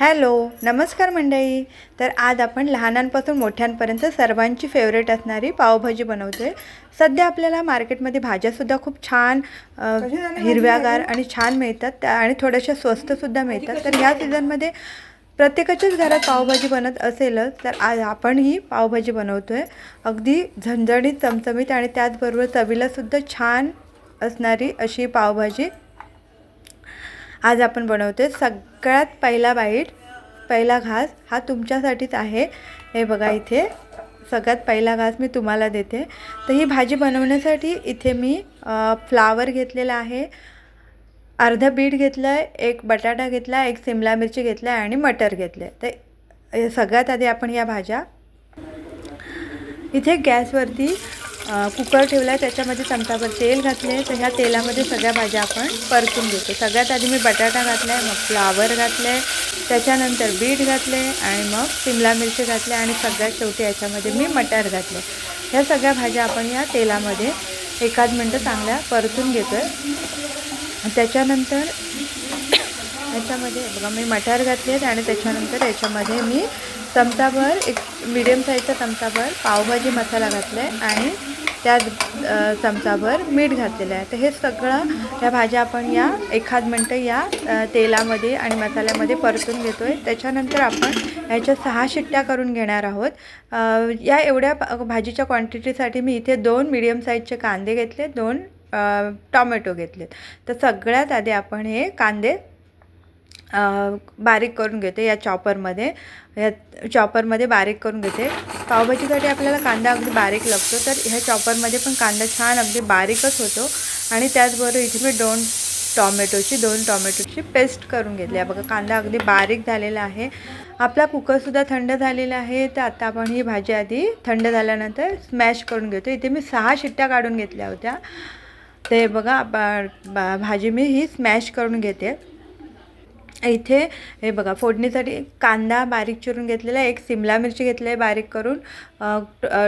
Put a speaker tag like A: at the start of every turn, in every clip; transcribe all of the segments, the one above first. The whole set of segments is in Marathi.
A: हॅलो नमस्कार मंडळी. तर आज आपण लहानांपासून मोठ्यांपर्यंत सर्वांची फेवरेट असणारी पावभाजी बनवतो. आहे सध्या आपल्याला मार्केटमध्ये भाज्यासुद्धा खूप छान हिरव्यागार आणि छान मिळतात. त्या आणि थोड्याशा स्वस्तसुद्धा मिळतात. तर ह्या सीझनमध्ये प्रत्येकाच्याच घरात पावभाजी बनत असेलच तर आज आपण ही पावभाजी बनवतो आहे अगदी झणझणीत चमचमीत आणि त्याचबरोबर चवीलासुद्धा छान असणारी अशी पावभाजी आज आपण बनवते सगळ्यात पहिला बाईट पहिला घास हा तुमच्यासाठीच आहे. हे बघा इथे सगळ्यात पहिला घास मी तुम्हाला देते. तर ही भाजी बनवण्यासाठी इथे मी फ्लावर घेतलेला आहे अर्धा बीट घेतलं आहे एक बटाटा घेतला आहे एक सिमला मिरची घेतला आहे आणि मटर घेतलं आहे तर सगळ्यात आधी आपण या भाज्या. इथे गॅसवरती कुकर ठेवला आहे त्याच्यामध्ये चमचाभर तेल घातले तर ह्या तेलामध्ये सगळ्या भाज्या आपण परतून घेतो. सगळ्यात आधी मी बटाटा घातला आहे मग फ्लावर घातलं आहे त्याच्यानंतर बीट घातले आणि मग शिमला मिरची घातले आणि सगळ्यात शेवटी याच्यामध्ये मी मटार घातले ह्या सगळ्या भाज्या आपण या तेलामध्ये एखाद मिनटं चांगल्या परतून घेतो आहे त्याच्यानंतर याच्यामध्ये बघा मी मटार घातले आहेत आणि त्याच्यानंतर याच्यामध्ये मी चमचाभर एक मिडियम साईजचा चमचाभर पावभाजी मसाला घातला आहे आणि त्यात चमचाभर मीठ घातलेलं आहे. तर हे सगळं ह्या भाज्या आपण या एखाद मिनटं या तेलामध्ये आणि मसाल्यामध्ये परतून घेतो आहे त्याच्यानंतर आपण ह्याच्या सहा शिट्ट्या करून घेणार आहोत. या एवढ्या भाजीच्या क्वांटिटीसाठी मी इथे दोन मिडियम साईजचे कांदे घेतले दोन टॉमॅटो घेतलेत. तर सगळ्यात आधी आपण हे कांदे बारीक करून घेते या चॉपरमध्ये. या चॉपरमध्ये बारीक करून घेते. पावभाजीसाठी आपल्याला कांदा अगदी बारीक लागतो तर ह्या चॉपरमध्ये पण कांदा छान अगदी बारीकच होतो. आणि त्याचबरोबर इथे मी दोन टॉमॅटोची दोन टॉमॅटोची पेस्ट करून घेतली. आहे बघा कांदा अगदी बारीक झालेला आहे. आपला कुकरसुद्धा थंड झालेला आहे. तर आता आपण ही भाजी आधी थंड झाल्यानंतर स्मॅश करून घेतो. इथे मी सहा शिट्ट्या काढून घेतल्या होत्या. ते बघा बा- बा- भाजी मी ही स्मॅश करून घेते. इथे हे बघा फोडणीसाठी कांदा बारीक चिरून घेतलेला आहे. एक सिमला मिरची घेतली आहे बारीक करून.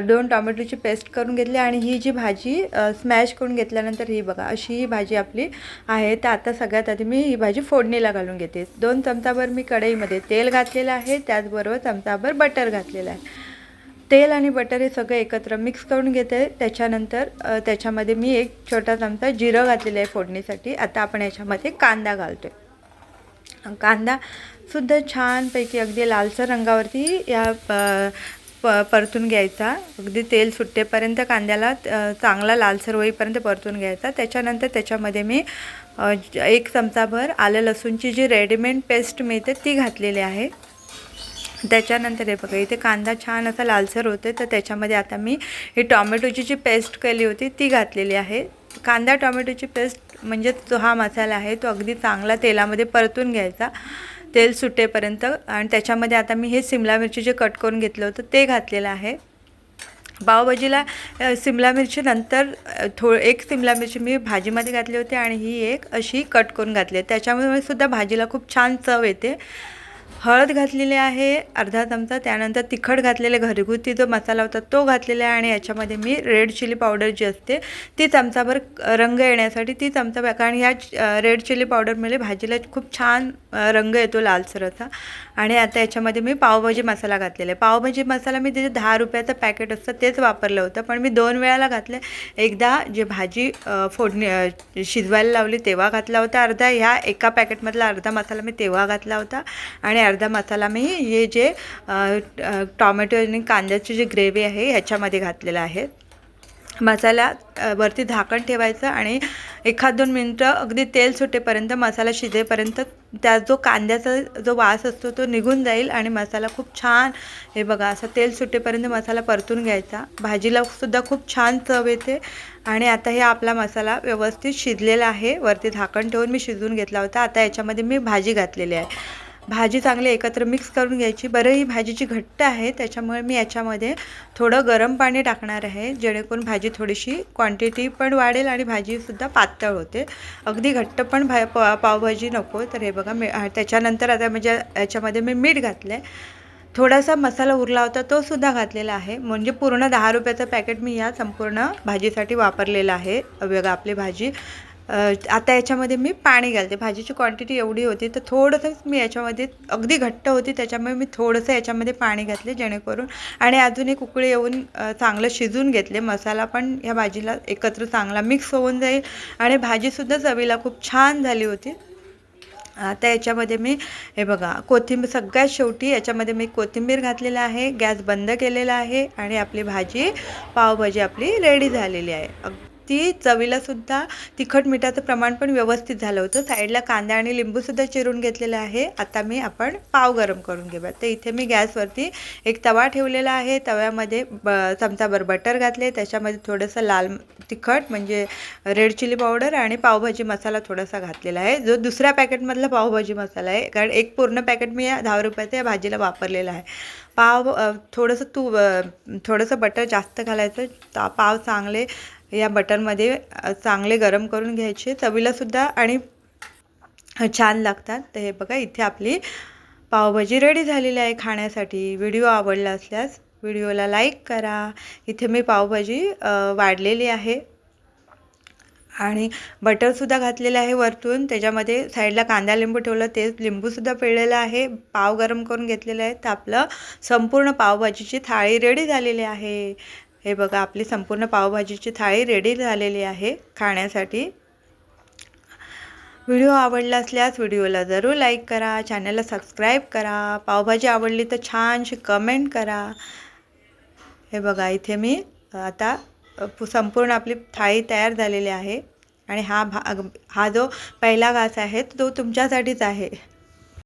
A: दोन टोमॅटोची पेस्ट करून घेतली आणि ही जी भाजी स्मॅश करून घेतल्यानंतर ही बघा अशी ही भाजी आपली आहे. तर आता सगळ्यात आधी मी ही भाजी फोडणीला घालून घेते. दोन चमचाभर मी कढईमध्ये तेल घातलेलं आहे. त्याचबरोबर चमचाभर बटर घातलेलं आहे. तेल आणि बटर हे सगळं एकत्र मिक्स करून घेते. त्याच्यानंतर त्याच्यामध्ये मी एक छोटा चमचा जिरं घातलेलं आहे फोडणीसाठी. आता आपण याच्यामध्ये कांदा घालतो आहे कांदा सुद्धा छानपैकी अगदी लालसर रंगावरती या प प परतून घ्यायचा. अगदी तेल सुट्टेपर्यंत कांद्याला चांगला लालसर होईपर्यंत परतून घ्यायचा. त्याच्यानंतर त्याच्यामध्ये मी एक चमचाभर आलं लसूणची जी रेडीमेड पेस्ट मिळते ती घातलेली आहे. त्याच्यानंतर हे बघा इथे कांदा छान असा लालसर होते तर त्याच्यामध्ये आता मी ही टॉमॅटोची जी पेस्ट केली होती ती घातलेली आहे. कांदा टॉमॅटोची पेस्ट म्हणजे जो हा मसाला आहे तो अगदी चांगला तेलामध्ये परतून घ्यायचा. तेल सुटेपर्यंत आणि त्याच्यामध्ये आता मी हे सिमला मिरची जे कट करून घेतलं होतं ते घातलेलं आहे. पावभाजीला सिमला मिरची नंतर थो एक सिमला मिरची मी भाजीमध्ये घातली होती आणि ही एक अशी कट करून घातली त्याच्यामुळे सुद्धा भाजीला खूप छान चव येते. हळद घातलेली आहे अर्धा चमचा त्यानंतर तिखट घातलेले घरगुती जो मसाला होता तो घातलेला आहे आणि याच्यामध्ये मी रेड चिली पावडर जी असते ती चमचाभर रंग येण्यासाठी ती चमचा कारण ह्या रेड चिली पावडरमुळे भाजीला खूप छान रंग येतो लालसरचा आणि आता याच्यामध्ये मी पावभाजी मसाला घातलेला आहे. पावभाजी मसाला मी जे दहा रुपयाचं पॅकेट असतं तेच वापरलं होतं पण मी दोन वेळाला घातलं. एकदा जे भाजी फोडणी शिजवायला लावली तेव्हा घातला होता अर्धा ह्या एका पॅकेटमधला अर्धा मसाला मी तेव्हा घातला होता. आणि अर्धा मसाला मी हे जे टॉमॅटो आणि कांद्याची जी ग्रेव्ही आहे ह्याच्यामध्ये घातलेलं आहे. मसाला वरती झाकण ठेवायचं आणि एखाद दोन मिनटं अगदी तेल सुटेपर्यंत मसाला शिजेपर्यंत त्या जो कांद्याचा जो वास असतो तो निघून जाईल आणि मसाला खूप छान हे बघा असं तेल सुटेपर्यंत मसाला परतून घ्यायचा. भाजीला सुद्धा खूप छान चव येते आणि आता हे आपला मसाला व्यवस्थित शिजलेला आहे. वरती झाकण ठेवून मी शिजवून घेतला होता. आता याच्यामध्ये मी भाजी घातलेली आहे. भाजी चांगली एकत्र मिक्स करून घ्यायची. बरं ही भाजीची घट्ट आहे त्याच्यामुळे मी याच्यामध्ये थोडं गरम पाणी टाकणार आहे जेणेकरून भाजी थोडीशी क्वांटिटी पण वाढेल आणि भाजीसुद्धा पातळ होते. अगदी घट्ट पण भा पा पावभाजी नको तर हे बघा मी त्याच्यानंतर आता म्हणजे याच्यामध्ये मी मीठ घातलं आहे थोडासा मसाला उरला होता तो सुद्धा घातलेला आहे. म्हणजे पूर्ण दहा रुपयाचं पॅकेट मी या संपूर्ण भाजीसाठी वापरलेलं आहे बघा आपली भाजी. आता याच्यामध्ये मी पाणी घालते. भाजीची क्वांटिटी एवढी होती तर थोडंसंच मी याच्यामध्ये अगदी घट्ट होती त्याच्यामुळे मी थोडंसं याच्यामध्ये पाणी घातले जेणेकरून आणि अजून एक उकळी येऊन चांगलं शिजून घेतले. मसाला पण ह्या भाजीला एकत्र चांगला मिक्स होऊन जाईल आणि भाजीसुद्धा चवीला खूप छान झाली होती. आता याच्यामध्ये मी हे बघा कोथिंबीर सगळ्यात शेवटी याच्यामध्ये मी कोथिंबीर घातलेला आहे गॅस बंद केलेला आहे आणि आपली भाजी पावभाजी आपली रेडी झालेली आहे. ती चवीलासुद्धा तिखट मिठाचं प्रमाण पण व्यवस्थित झालं होतं. साईडला कांदा आणि लिंबूसुद्धा चिरून घेतलेला आहे. आता मी आपण पाव गरम करून घेऊया तर इथे मी गॅसवरती एक तवा ठेवलेला आहे. तव्यामध्ये ब चमचाभर बटर घातले. त्याच्यामध्ये थोडंसं लाल तिखट म्हणजे रेड चिली पावडर आणि पावभाजी मसाला थोडासा घातलेला आहे. जो दुसऱ्या पॅकेटमधला पावभाजी मसाला आहे. कारण एक पूर्ण पॅकेट मी या दहा रुपयाच्या या भाजीला वापरलेला आहे. पाव थोडंसं तू थोडंसं बटर जास्त घालायचं. पाव चांगले या बटरमध्ये चांगले गरम करून घ्यायचे. चवीलासुद्धा आणि छान लागतात. तर हे बघा इथे आपली पावभाजी रेडी झालेली आहे खाण्यासाठी. व्हिडिओ आवडला असल्यास व्हिडिओला लाईक करा. इथे मी पावभाजी वाढलेली आहे. आणि बटरसुद्धा घातलेलं आहे वरतून. त्याच्यामध्ये साईडला कांदा लिंबू ठेवलं. ते लिंबूसुद्धा पिळलेलं आहे. पाव गरम करून घेतलेलं आहे. तर आपलं संपूर्ण पावभाजीची थाळी रेडी झालेली आहे. हे बघा आपली संपूर्ण पावभाजीची थाळी रेडी झालेली आहे खाण्यासाठी. व्हिडिओ आवडला असल्यास व्हिडिओला जरूर लाईक करा चॅनलला सबस्क्राईब करा. पावभाजी आवडली तर छानशी कमेंट करा. हे बघा इथे मी आता पु- संपूर्ण आपली थाळी तयार झालेली आहे. आणि हा भाग हा जो पहिला घास आहे तो तुमच्यासाठीच आहे.